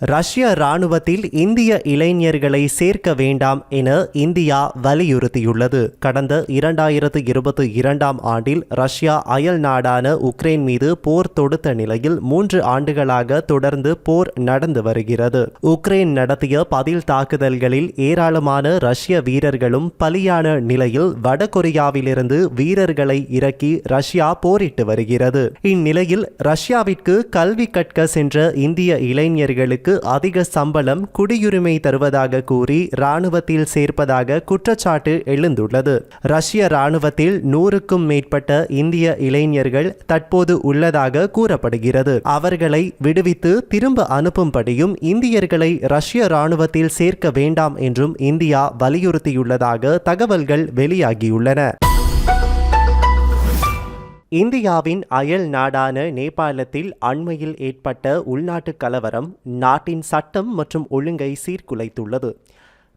ரஷ்ய ராணுவத்தில் இந்திய இளைஞர்களை சேர்க்க வேண்டாம் என இந்தியா வலியுறுத்தியுள்ளது. கடந்த இரண்டாயிரத்து இருபத்தி இரண்டாம் ஆண்டில் ரஷ்யா அயல் நாடான உக்ரைன் மீது போர் தொடுத்த நிலையில் மூன்று ஆண்டுகளாக தொடர்ந்து போர் நடந்து வருகிறது. உக்ரைன் நடத்திய பதில் தாக்குதல்களில் ஏராளமான ரஷ்ய வீரர்களும் பலியான நிலையில் வடகொரியாவிலிருந்து வீரர்களை இறக்கி ரஷ்யா போரிட்டு வருகிறது. இந்நிலையில் ரஷ்யாவிற்கு கல்வி கற்க சென்ற இந்திய இளைஞர்களுக்கு அதிக சம்பளம் குடியுரிமை தருவதாக கூறி ராணுவத்தில் சேர்ப்பதாக குற்றச்சாட்டு எழுந்துள்ளது. ரஷ்ய ராணுவத்தில் நூறுக்கும் மேற்பட்ட இந்திய இளைஞர்கள் தற்போது உள்ளதாக கூறப்படுகிறது. அவர்களை விடுவித்து திரும்ப அனுப்பும்படியும் இந்தியர்களை ரஷ்ய ராணுவத்தில் சேர்க்க வேண்டாம் என்றும் இந்தியா வலியுறுத்தியுள்ளதாக தகவல்கள் வெளியாகியுள்ளன. இந்தியாவின் அயல் நாடான நேபாளத்தில் அண்மையில் ஏற்பட்ட உள்நாட்டு கலவரம் நாட்டின் சட்டம் மற்றும் ஒழுங்கை சீர்குலைத்துள்ளது.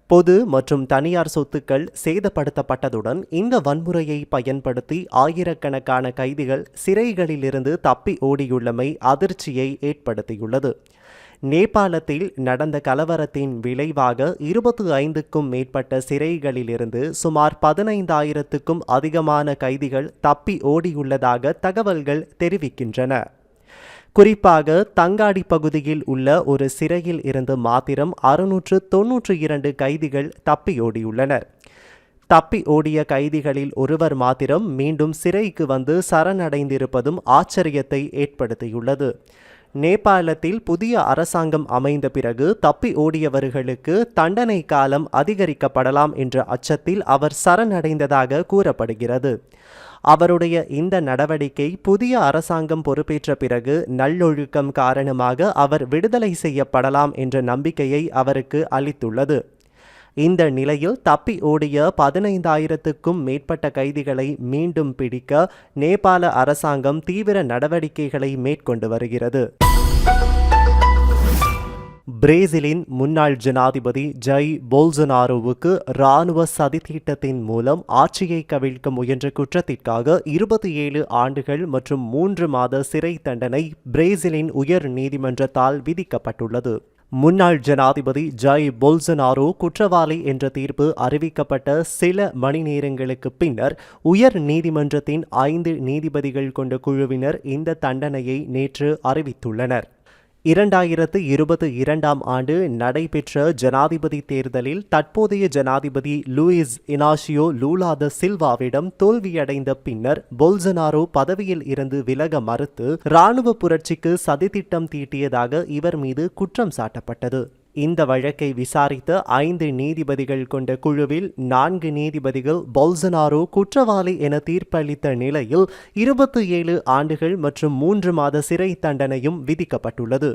பொது மற்றும் தனியார் சொத்துக்கள் சேதப்படுத்தப்பட்டதுடன் இந்த வன்முறையை பயன்படுத்தி ஆயிரக்கணக்கான கைதிகள் சிறைகளிலிருந்து தப்பி ஓடியுள்ளமை அதிர்ச்சியை ஏற்படுத்தியுள்ளது. நேபாளத்தில் நடந்த கலவரத்தின் விளைவாக இருபத்தி ஐந்துக்கும் மேற்பட்ட சிறைகளிலிருந்து சுமார் பதினைந்தாயிரத்துக்கும் அதிகமான கைதிகள் தப்பி ஓடியுள்ளதாக தகவல்கள் தெரிவிக்கின்றன. குறிப்பாக தங்காடி பகுதியில் உள்ள ஒரு சிறையில் இருந்து மாத்திரம் அறுநூற்று தொன்னூற்று இரண்டு கைதிகள் தப்பியோடியுள்ளனர் தப்பி ஓடிய கைதிகளில் ஒருவர் மாத்திரம் மீண்டும் சிறைக்கு வந்து சரணடைந்திருப்பதும் ஆச்சரியத்தை ஏற்படுத்தியுள்ளது. நேபாளத்தில் புதிய அரசாங்கம் அமைந்த பிறகு தப்பி ஓடியவர்களுக்கு தண்டனை காலம் அதிகரிக்கப்படலாம் என்ற அச்சத்தில் அவர் சரணடைந்ததாக கூறப்படுகிறது. அவருடைய இந்த நடவடிக்கை புதிய அரசாங்கம் பொறுப்பேற்ற பிறகு நல்லொழுக்கம் காரணமாக அவர் விடுதலை செய்யப்படலாம் என்ற நம்பிக்கையை அவருக்கு அளித்துள்ளது. இந்த நிலையில் தப்பி ஓடிய பதினைந்தாயிரத்துக்கும் மேற்பட்ட கைதிகளை மீண்டும் பிடிக்க நேபாள அரசாங்கம் தீவிர நடவடிக்கைகளை மேற்கொண்டு வருகிறது. பிரேசிலின் முன்னாள் ஜனாதிபதி ஜை போல்சனாரோவுக்கு இராணுவ சதித்திட்டத்தின் மூலம் ஆட்சியை கவிழ்க்க முயன்ற குற்றத்திற்காக இருபத்தி ஏழு ஆண்டுகள் மற்றும் மூன்று மாத சிறை தண்டனை பிரேசிலின் உயர் நீதிமன்றத்தால் விதிக்கப்பட்டுள்ளது. முன்னாள் ஜனாதிபதி ஜாய் போல்சனாரோ குற்றவாளி என்ற தீர்ப்பு அறிவிக்கப்பட்ட சில மணி நேரங்களுக்கு பின்னர் உயர் நீதிமன்றத்தின் ஐந்து நீதிபதிகள் கொண்ட குழுவினர் இந்த தண்டனையை நேற்று அறிவித்துள்ளனர். இரண்டாயிரத்து இருபத்தி இரண்டாம் ஆண்டு நடைபெற்ற ஜனாதிபதி தேர்தலில் தற்போதைய ஜனாதிபதி லூயிஸ் இனாஷியோ லூலா த சில்வாவிடம் தோல்வியடைந்த பின்னர் பொல்சனாரோ பதவியில் இருந்து விலக மறுத்து இராணுவ புரட்சிக்கு சதித்திட்டம் தீட்டியதாக இவர் மீது குற்றம் சாட்டப்பட்டது. இந்த வழக்கை விசாரித்த ஐந்து நீதிபதிகள் கொண்ட குழுவில் நான்கு நீதிபதிகள் பொல்சனாரோ குற்றவாளி என தீர்ப்பளித்த நிலையில் இருபத்தி ஏழு ஆண்டுகள் மற்றும் மூன்று மாத சிறை தண்டனையும் விதிக்கப்பட்டுள்ளது.